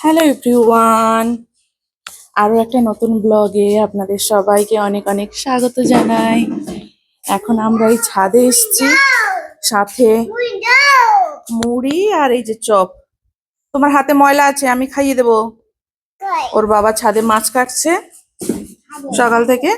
Hello everyone আরও একটা নতুন ব্লগে আপনাদের সবাইকে অনেক অনেক স্বাগত জানাই। এখন আমরা এই ছাদে এসছি। সাথে মুড়ি আর এই যে চপ। তোমার হাতে ময়লা আছে, আমি খাইয়ে দেবো। ওর বাবা ছাদে মাছ কাটছে সকাল থেকে।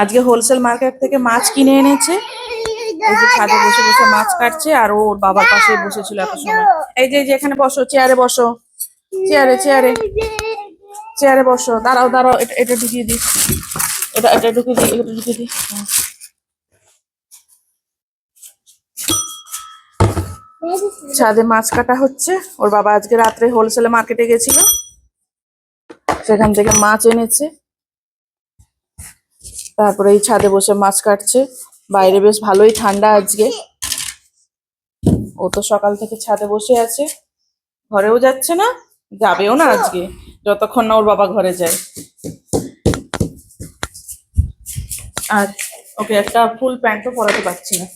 আজকে হোলসেল মার্কেট থেকে মাছ কিনে এনেছে। ছাদে বসে বসে মাছ কাটছে আর ওর বাবার পাশে বসেছিল এত সময়। এই যে এখানে বসো, চেয়ারে বসো। চেয়ারে চেয়ারে। চেয়ারে বসো। দাঁড়াও দাঁড়াও, এটা এটা ঢুকিয়ে দিই। এটা এটা ঢুকিয়ে দিই, এটা ঢুকিয়ে দিই। ছাদে মাছ কাটা হচ্ছে। ওর বাবা আজকে রাত্রে হোলসেলে মার্কেটে গেছিল। সেখান থেকে মাছ এনেছে। তারপরে এই ছাদে বসে মাছ কাটছে। বাইরে বেশ ভালোই ঠান্ডা আজকে। ও তো সকাল থেকে ছাদে বসে আছে। ঘরেও যাচ্ছে না যাবেও না আজকে যতক্ষণ না ওর বাবা ঘরে যায়। আর ওকে একটা ফুল প্যান্টও পরাতে পারছি না।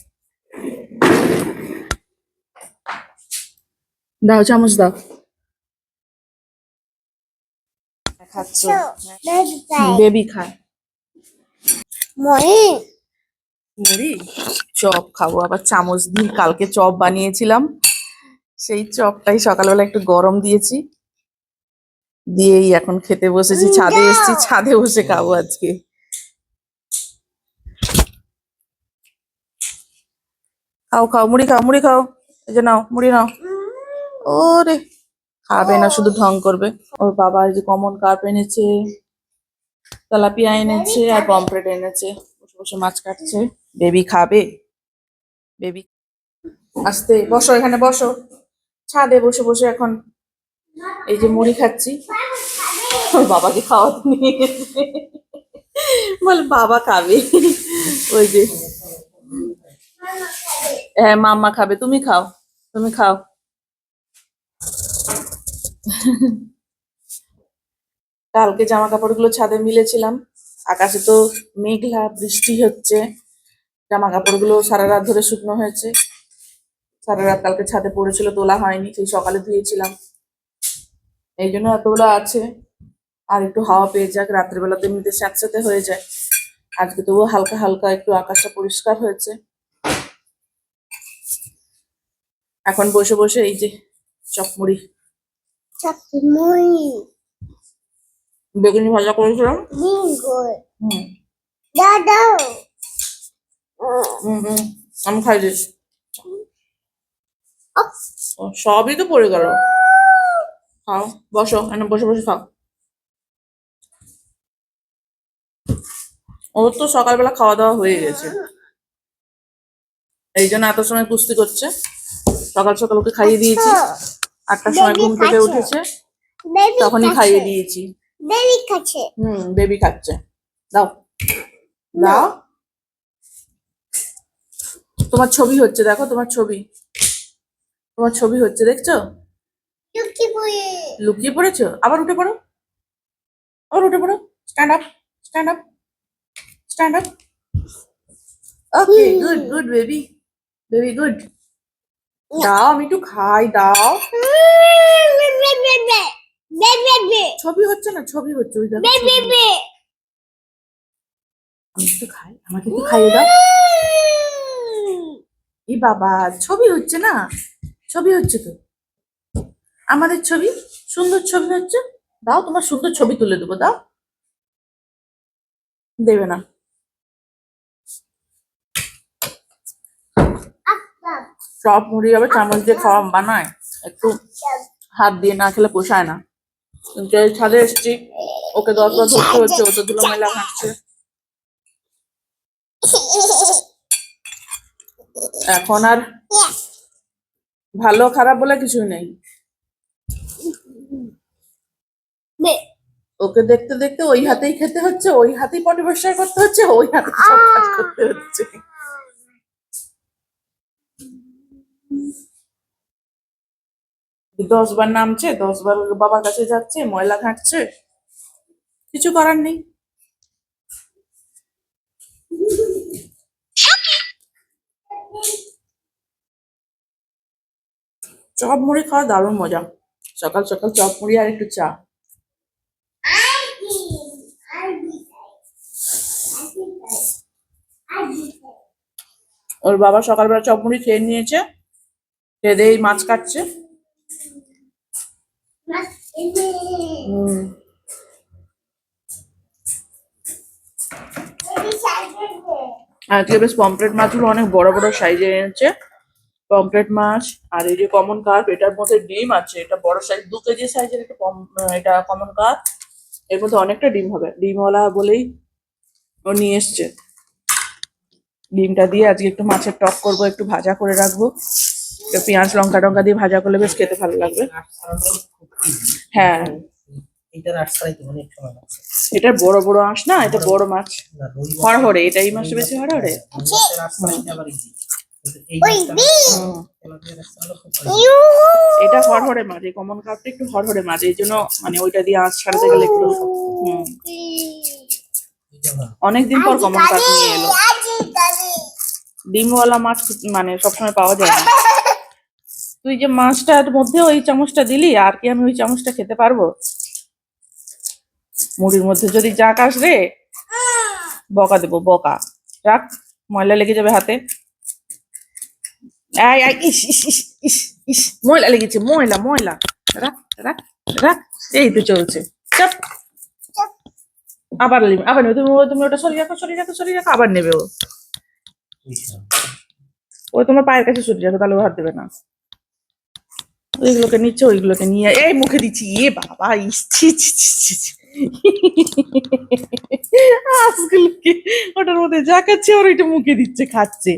দাও চামচ দাও। খাচ্ছ বেবি খায় মুড়ি চপ খাব। আবার চামচ দিয়ে কালকে চপ বানিয়েছিলাম। সেই চপটাই সকালবেলা একটু গরম দিয়েছি। দিয়েই এখন খেতে বসেছি। ছাদে এসেছি ছাদে বসে খাব আজকে। খাও খাও মুড়ি খাও মুড়ি খাও। এই যে নাও মুড়ি নাও। ওরে খাবে না শুধু ঢং করবে। ওর বাবা এই যে কমন কার্প এনেছে তেলাপিয়া এনেছে আর পমফ্রেট এনেছে। বসে মাছ কাটছে। বেবি খাবে। বেবি আসতে, বসো এখানে, বসো। ছাদে বসে বসে এখন এই যে মুড়ি খাচ্ছি। বাবাকে খাওয়াতে নিয়ে গেছে বল, বাবা খাবে। ওই যে। হ্যাঁ মাম্মা খাবে। তুমি খাও তুমি খাও। কালকে জামা কাপড়গুলো ছাদে মিলেছিলাম। আকাশে তো মেঘলা, বৃষ্টি হচ্ছে। জামা কাপড়গুলো সারা রাত ধরে শুকনো হয়েছে। সারা রাত কালকে ছাদে পড়েছিল, তোলা হয়নি, সেই সকালে ধুয়েছিলাম। এই জন্য এতগুলো আছে। আর একটু হাওয়া পেয়ে যাক রাত্রেবেলা তো এমনিতে স্যাঁতস্যাঁতে হয়ে যায়। আজকে তবুও হালকা হালকা একটু আকাশটা পরিষ্কার হয়েছে। এখন বসে বসে এই যে চপমুড়ি বেগুনি ভাজা করেছিলাম। আমি খাই ও, সবই তো পড়ে গেল। খাও বসো এখানে বসে বসে খাও। ওর তো সকালবেলা খাওয়া দাওয়া হয়ে গেছে। এই জন্য এত সময় কুস্তি করছে। সকাল সকাল ওকে খাইয়ে দিয়েছি। আটটার সময় ঘুম থেকে উঠেছে। তখনই খাইয়ে দিয়েছি। বেবি খাচ্ছে। হুম বেবি খাচ্ছে। দাও। দাও। তোমার ছবি হচ্ছে দেখো তোমার ছবি। তোমার ছবি হচ্ছে দেখছ? লুকি বই লুকিয়ে পড়েছো? আবার উঠে পড়ো। আবার উঠে পড়ো। Stand up stand up stand up okay good good baby baby good দাও আমি একটু খাই দাও। ছবি হচ্ছে না ছবি হচ্ছে ওই দেখো আমি একটু খাই আমাকে একটু খাইয়ে দাও। এই বাবা ছবি হচ্ছে না ছবি হচ্ছে তো। আমাদের ছবি সুন্দর ছবি হচ্ছে। দাও তোমার সুন্দর ছবি তুলে দেবো দাও। দেবে না। চপ মুড়ি আবার চামচ দিয়ে খাওয়া বানায়। একটু হাত দিয়ে না খেলে পোষায় না। ছাদে এসছি, ওকে দশ বার ধরতে হচ্ছে, ও ধুলো মেলা হাঁটছে। এখন আর ভালো খারাপ বলে কিছুই নেই। ওকে দেখতে দেখতে ওই হাতেই খেতে হচ্ছে, ওই হাতেই পরিষ্কার করতে হচ্ছে, ওই হাতে করতে হচ্ছে। দশ বার নামছে দশ বার বাবার কাছে যাচ্ছে, ময়লা ঘাঁটছে কিছু করার নেই। চপ মুড়ি খাওয়া দারুণ মজা। সকাল সকাল চপ মুড়ি আর একটু চা। ওর বাবা সকালবেলা চপ মুড়ি খেয়ে নিয়েছে। খেয়ে দিয়ে মাছ কাটছে। আজকে বেশ পমপ্লেট মাছগুলো অনেক বড় বড় সাইজে এনেছে। পমপ্লেট মাছ আর এই যে কমন কাপ এটার মধ্যে ডিম আছে। এটা বড় সাইজ দু কেজি সাইজের একটা এটা কমন কার্প এর মধ্যে অনেকটা ডিম হবে। ডিমওয়ালা বলেই ও নিয়ে এসছে। ডিমটা দিয়ে আজকে একটু মাছের টক করব, একটু ভাজা করে রাখব। পেঁয়াজ লঙ্কা টঙ্কা দিয়ে ভাজা করলে বেশ খেতে ভালো লাগবে। হ্যাঁ। এইটার আট ছাড়াইতে অনেক সময় লাগছে। এটার বড় বড় আঁশ না? এটা বড় মাছ। না, রুই হরহরে এটা এই মাছটা বেশি হরহরে। এটা হরহরে মাছ এই কমন কাপটা একটু হরহরে মাছ এই জন্য মানে ওইটা দিয়ে আঁচ ছাড়াতে গেলে একটু। অনেকদিন পর কমন কাপ নিয়ে এলো। ডিমওয়ালা মাছ মানে সবসময় পাওয়া যায় না। তুই যে মাছটার মধ্যে ওই চামচটা দিলি আর কি আমি ওই চামচটা খেতে পারব? মুড়ির মধ্যে যদি জাক আসবে বকা দেবো বকা। রাখ ময়লা লেগে যাবে হাতে। ইস ইস ইস ইস ইস ময়লা লেগেছে ময়লা ময়লা। রাখ রাখ রাখ এই তো চলছে। চাপ। আবার আবার নেবে। তুমি তুমি ওটা সরিয়ে রাখো সরিয়ে রাখো সরিয়ে রাখো আবার নেবে ও। ও তোমার পায়ের কাছে সরিয়ে রাখো তাহলে ও হাত দেবে না। ওইগুলোকে নিচ্ছে ওইগুলোকে নিয়ে এই মুখে দিচ্ছি। এ বাবা ইস ছি ছি ছি ছি ছি। হাঁসগুলোকে ওটার মধ্যে যা খাচ্ছে ওর ওইটা মুখে দিচ্ছে খাচ্ছে।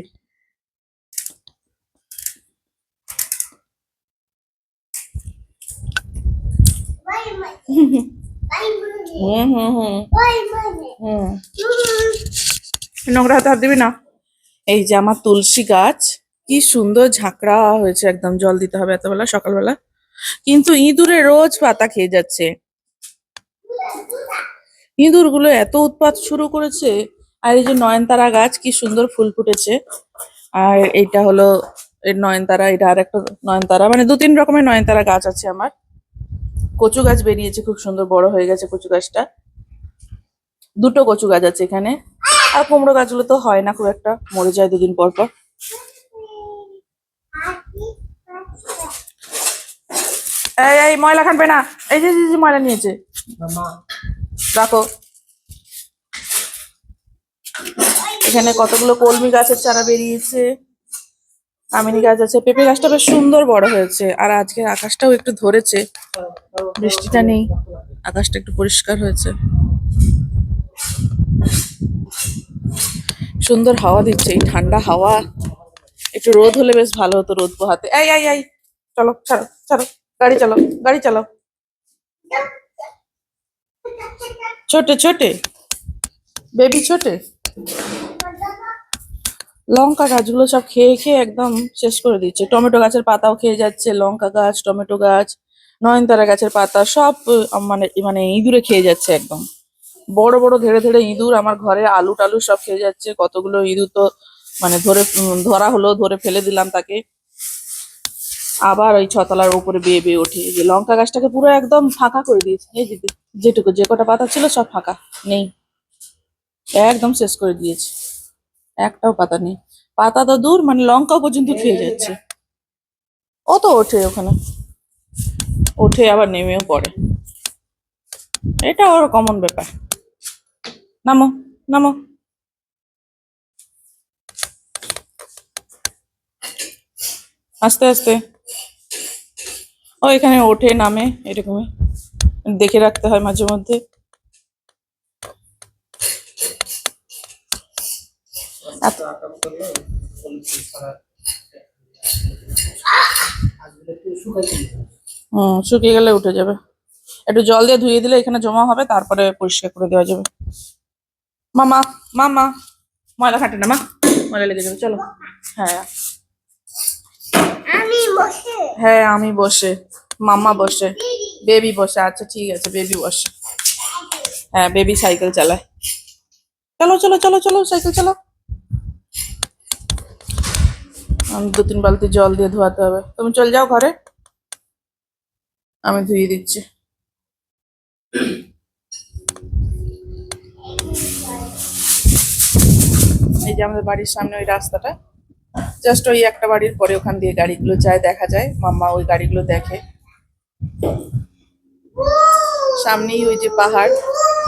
নোংরা হাতে হাত দিবি না? এই যে আমার তুলসী গাছ। কি সুন্দর ঝাঁকড়া হয়েছে একদম, জল দিতে হবে এতবেলা, সকালবেলা। কিন্তু ইঁদুরে রোজ পাতা খেয়ে যাচ্ছে। ইঁদুরগুলো এত উৎপাত শুরু করেছে। আর এই যে নয়নতারা গাছ, কি সুন্দর ফুল ফুটেছে। আর এইটা হলো এর নয়নতারা, এটা আর একটা নয়নতারা মানে দু তিন রকমের নয়নতারা গাছ আছে আমার। কচু গাছ বেরিয়েছে, খুব সুন্দর বড় হয়ে গেছে কচু গাছটা। দুটো কচু গাছ আছে এখানে। আর কুমড়ো গাছগুলো তো হয় না খুব একটা, মরে যায় দুদিন পর পর। এই এই ময়লা খানবে না এই যে যে ময়লা নিয়েছে। রাখো। এখানে কতগুলো কলমি গাছের চারা বেরিয়েছে। আমিনি গাছ আছে। পেঁপে গাছটা বেশ সুন্দর বড় হয়েছে। আর আজকের আকাশটাও একটু ধরেছে। বৃষ্টিটা নেই। আকাশটা একটু পরিষ্কার হয়েছে। সুন্দর হাওয়া দিচ্ছে। এই ঠান্ডা হাওয়া। একটু রোদ হলে বেশ ভালো হতো রোদ পোহাতে। এই এই এই। চলো ছাড়ো ছাড়ো। গাড়ি চালাও গাড়ি চালাও। ছোটে ছোটে। বেবি ছোটে। লঙ্কা গাছগুলো সব খেয়ে খেয়ে একদম শেষ করে দিচ্ছে। টমেটো গাছের পাতাও খেয়ে যাচ্ছে, লঙ্কা গাছ, টমেটো গাছ, নয়নতারা গাছের পাতা সব মানে মানে ইঁদুরে খেয়ে যাচ্ছে একদম। বড় বড়, ধেড়ে ধেড়ে ইঁদুর আমার ঘরে আলু, টালু সব খেয়ে যাচ্ছে। কতগুলো ইঁদুর তো মানে ধরে ধরা হলো, ধরে ফেলে দিলাম তাকে। আবার ওই ছতলার উপরে বেয়ে বেয়ে ওঠে। যে লঙ্কা গাছটাকে পুরো একদম ফাঁকা করে দিয়েছে। এই যেটুকু যে কটা পাতা ছিল সব ফাঁকা, নেই। একদম শেষ করে দিয়েছে। একটাও পাতা নেই। পাতা তো দূর মানে লঙ্কা পর্যন্ত খেয়ে যাচ্ছে। ও তো ওঠে ওখানে। ওঠে আবার নেমেও পড়ে। এটা ওর কমন ব্যাপার। নামো নামো। আস্তে আস্তে। ও এখানে ওঠে, নামে, এরকমই। দেখে রাখতে হয় মাঝে মধ্যে। শুকিয়ে গেলে উঠে যাবে। একটু জল দিয়ে ধুয়ে দিলে এখানে জমা হবে, তারপরে পরিষ্কার করে দেওয়া যাবে। মামা মামা, ময়লা খাটে না, মা? ময়লা লেগে যাবে, চলো। হ্যাঁ। আমি বসে। হ্যাঁ আমি বসে। মামা বসে। বেবি বসে। আচ্ছা ঠিক আছে বেবি বসে। হ্যাঁ বেবি সাইকেল চালায়। চলো চলো চলো চলো সাইকেল চালো আমি দু তিন বালতি জল দিয়ে ধোয়াতে হবে। তুমি চল যাও ঘরে। আমি ধুয়ে দিচ্ছি। এই যে আমাদের বাড়ির সামনে ওই রাস্তাটা। জাস্ট ওই একটা বাড়ির পরে ওখান দিয়ে গাড়িগুলো যায়, দেখা যায়। মাম্মা ওই গাড়িগুলো দেখে। সামনেই ওই যে পাহাড়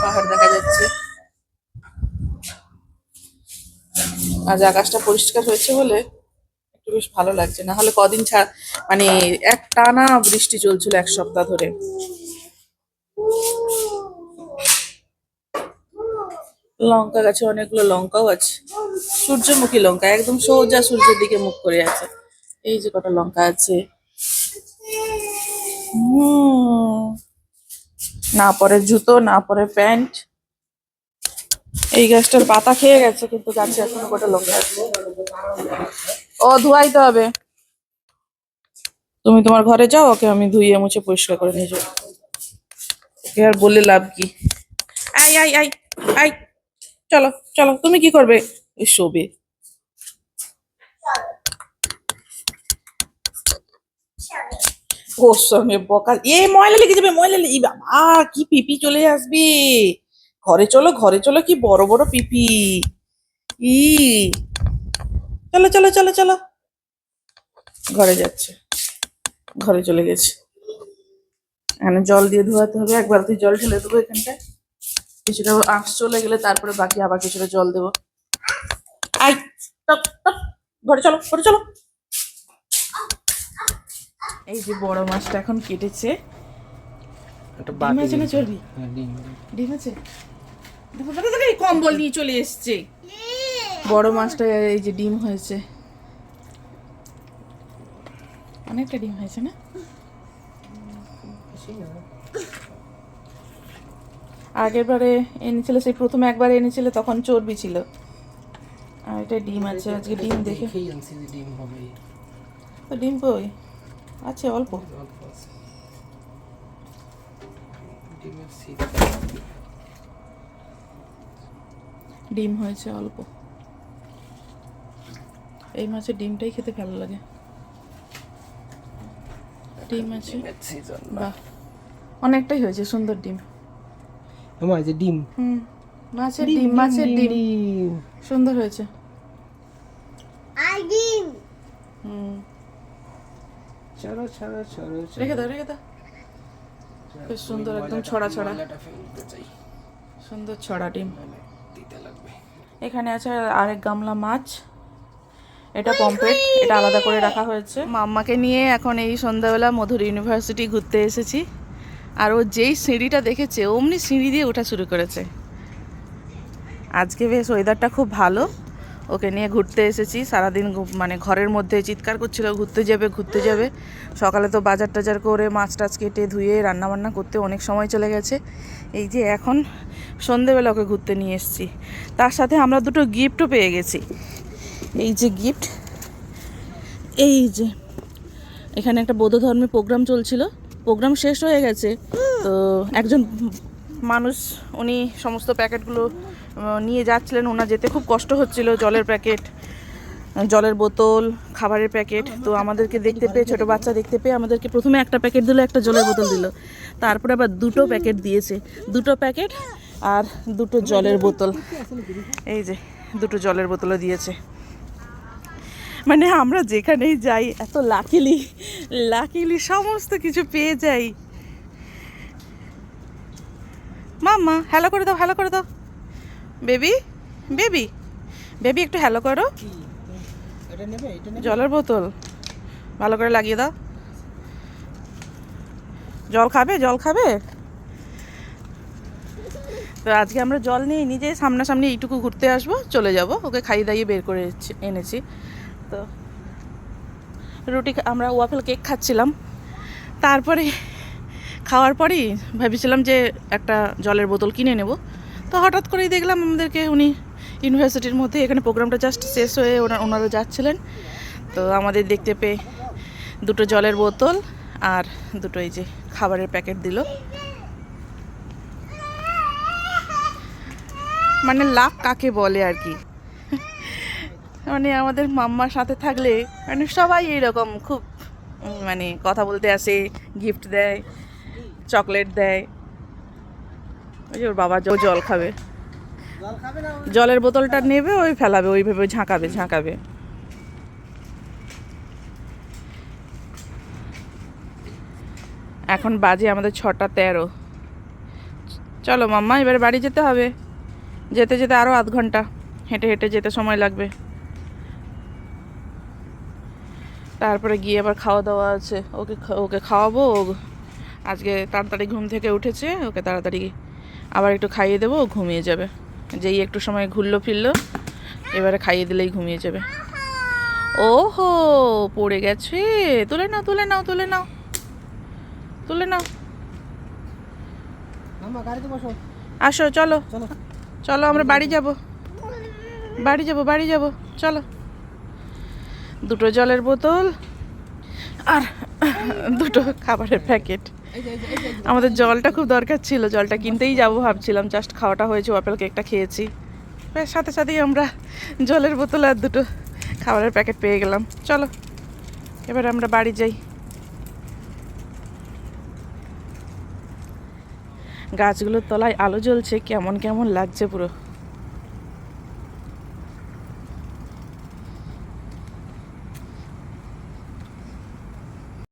পাহাড় দেখা যাচ্ছে। আজ আকাশটা পরিষ্কার হয়েছে বলে একটু বেশ ভালো লাগছে। না হলে কদিন ছাড় মানে এক টানা বৃষ্টি চলছিল এক সপ্তাহ ধরে। লঙ্কা গাছে অনেকগুলো লঙ্কাও আছে। সূর্যমুখী লঙ্কা, একদম সোজা সূর্যের দিকে মুখ করে আছে। এই যে কটা লঙ্কা আছে। না পরে জুতো, না পরে প্যান্ট। এই গাছটার পাতা খেয়ে গেছে, কিন্তু গাছে এখনও কটা লঙ্কা আছে। ও, ধুয়াইতে হবে। তুমি তোমার ঘরে যাও, ওকে আমি ধুইয়ে মুছে পরিষ্কার করে নিয়ে যাব। আর বলে লাভ কি? আই আই আই আই। চলো চলো, তুমি কি করবে? শোবে ওর সঙ্গে বকা। এ, ময়লা লেগে যাবে, ময়লা লেগে বাবা কি পিপি চলে আসবে। ঘরে চলো ঘরে চলো, কি বড় বড় পিপি। ই। চলো চলো চলো চলো। ঘরে যাচ্ছে। ঘরে চলে গেছে। এখানে জল দিয়ে ধোয়াতে হবে এক বালতি জল ঢেলে দেবো এখানটায়। কিছুটা আঁশ চলে গেলে তারপরে বাকি আবার কিছুটা জল দেবো। আই টপ টপ ঘরে চলো ঘরে চলো। এই যে বড় মাছটা এখন কেটেছে। ডিম আছে না চর্বি? ডিম ডিম আছে? দেখো, দেখো, দেখো, এই কম্বল নিয়ে চলে এসছে। বড় মাছটা এই যে ডিম হয়েছে। অনেকটা ডিম হয়েছে না? আগের বারে এনেছিল সেই প্রথমে একবার এনেছিল তখন চর্বি ছিল। আর এটা ডিম আছে আজকে ডিম দেখে। দেখেই আনছি যে ডিম হবে। তো ডিম কই? আছে অল্প। ডিম হয়েছে অল্প। এই মাছের ডিমটাই খেতে ভালো লাগে। ডিম আছে। সিজন বাহ। অনেকটাই হয়েছে সুন্দর ডিম। আমার যে ডিম। হুম। মাছের ডিম মাছের ডিম। সুন্দর হয়েছে আর ডিম হুম চলো চলো চলো। রেখে দাও রেখে দাও। বেশ সুন্দর একদম ছড়া ছড়া চাই। সুন্দর ছড়া ডিম। দিতে লাগবে। এখানে আছে আরেক গামলা মাছ। এটা পম্পলেট এটা আলাদা করে রাখা হয়েছে। মাম্মাকে নিয়ে এখন এই সন্ধ্যাবেলা মধুর ইউনিভার্সিটি ঘুরতে এসেছি। আর ও যেই সিঁড়িটা দেখেছে অমনি সিঁড়ি দিয়ে ওঠা শুরু করেছে। আজকে বেশ ওয়েদারটা খুব ভালো। ওকে নিয়ে ঘুরতে এসেছি। সারাদিন মানে ঘরের মধ্যে চিৎকার করছিল, ঘুরতে যাবে ঘুরতে যাবে। সকালে তো বাজার টাজার করে মাছ টাছ কেটে ধুয়ে রান্না বান্না করতে অনেক সময় চলে গেছে। এই যে এখন সন্ধেবেলা ওকে ঘুরতে নিয়ে এসেছি। তার সাথে আমরা দুটো গিফটও পেয়ে গেছি। এই যে গিফট, এই যে এখানে একটা বৌদ্ধ ধর্মের প্রোগ্রাম চলছিল। প্রোগ্রাম শেষ হয়ে গেছে। তো একজন মানুষ, উনি সমস্ত প্যাকেটগুলো নিয়ে যাচ্ছিলেন, ওনার যেতে খুব কষ্ট হচ্ছিল, জলের প্যাকেট, জলের বোতল, খাবারের প্যাকেট। তো আমাদেরকে দেখতে পেয়ে, ছোট বাচ্চা দেখতে পেয়ে আমাদেরকে প্রথমে একটা প্যাকেট দিল, একটা জলের বোতল দিল। তারপরে আবার দুটো প্যাকেট দিয়েছে। দুটো প্যাকেট আর দুটো জলের বোতল। এই যে, দুটো জলের বোতলও দিয়েছে। মানে আমরা যেখানেই যাই, এত লাকিলি লাকিলি সমস্ত কিছু পেয়ে যাই। মাম্মা হ্যালো করে দাও হ্যালো করে দাও। বেবি বেবি বেবি একটু হ্যালো করো। জলের বোতল। ভালো করে লাগিয়ে দাও। জল খাবে? জল খাবে? তো আজকে আমরা জল নিয়ে নিজে সামনাসামনি এইটুকু ঘুরতে আসব চলে যাব। ওকে খাইয়ে দাইয়ে বের করে এনেছি। তো রুটি আমরা ওয়াফেল কেক খাচ্ছিলাম। তারপরে খাওয়ার পরেই ভেবেছিলাম যে একটা জলের বোতল কিনে নেব। তো হঠাৎ করেই দেখলাম আমাদেরকে উনি ইউনিভার্সিটির মধ্যে, এখানে প্রোগ্রামটা জাস্ট শেষ হয়ে ওনা- ওনারা যাচ্ছিলেন। তো আমাদের দেখতে পেয়ে দুটো জলের বোতল আর দুটো এই যে খাবারের প্যাকেট দিল। মানে লাভ কাকে বলে আর কি। মানে আমাদের মাম্মার সাথে থাকলে মানে সবাই এরকম খুব মানে কথা বলতে আসে গিফট দেয় চকলেট দেয়। ওই যে ওর বাবা জল খাবে জল খাবে। জলের বোতলটা নেবে, ওই ফেলাবে, ওইভাবে ঝাঁকাবে ঝাঁকাবে। এখন বাজে আমাদের ছটা তেরো। চলো মাম্মা, এবারে বাড়ি যেতে হবে। যেতে যেতে আরও আধ ঘণ্টা। হেঁটে হেঁটে যেতে সময় লাগবে। তারপরে গিয়ে আবার খাওয়া দাওয়া আছে। ওকে ওকে খাওয়াবো। আজকে তাড়াতাড়ি ঘুম থেকে উঠেছে। ওকে তাড়াতাড়ি আবার একটু খাইয়ে দেবো ও ঘুমিয়ে যাবে। যেই একটু সময় ঘুরলো ফিরলো এবারে খাইয়ে দিলেই ঘুমিয়ে যাবে। ওহো পড়ে গেছে। তুলে নাও তুলে নাও তুলে নাও। তুলে নাও। আসো চলো। চলো আমরা বাড়ি যাব। বাড়ি যাব বাড়ি যাব। চলো। দুটো জলের বোতল আর দুটো খাবারের প্যাকেট। আমাদের জলটা খুব দরকার ছিল, জলটা কিনতেই যাব ভাবছিলাম। জাস্ট খাওয়াটা হয়েছে, আপেল কেকটা খেয়েছি। সাথে সাথেই আমরা জলের বোতল আর দুটো খাবারের প্যাকেট পেয়ে গেলাম। চলো, এবার আমরা বাড়ি যাই। গাছগুলোর তলায় আলো জ্বলছে, কেমন কেমন লাগছে পুরো।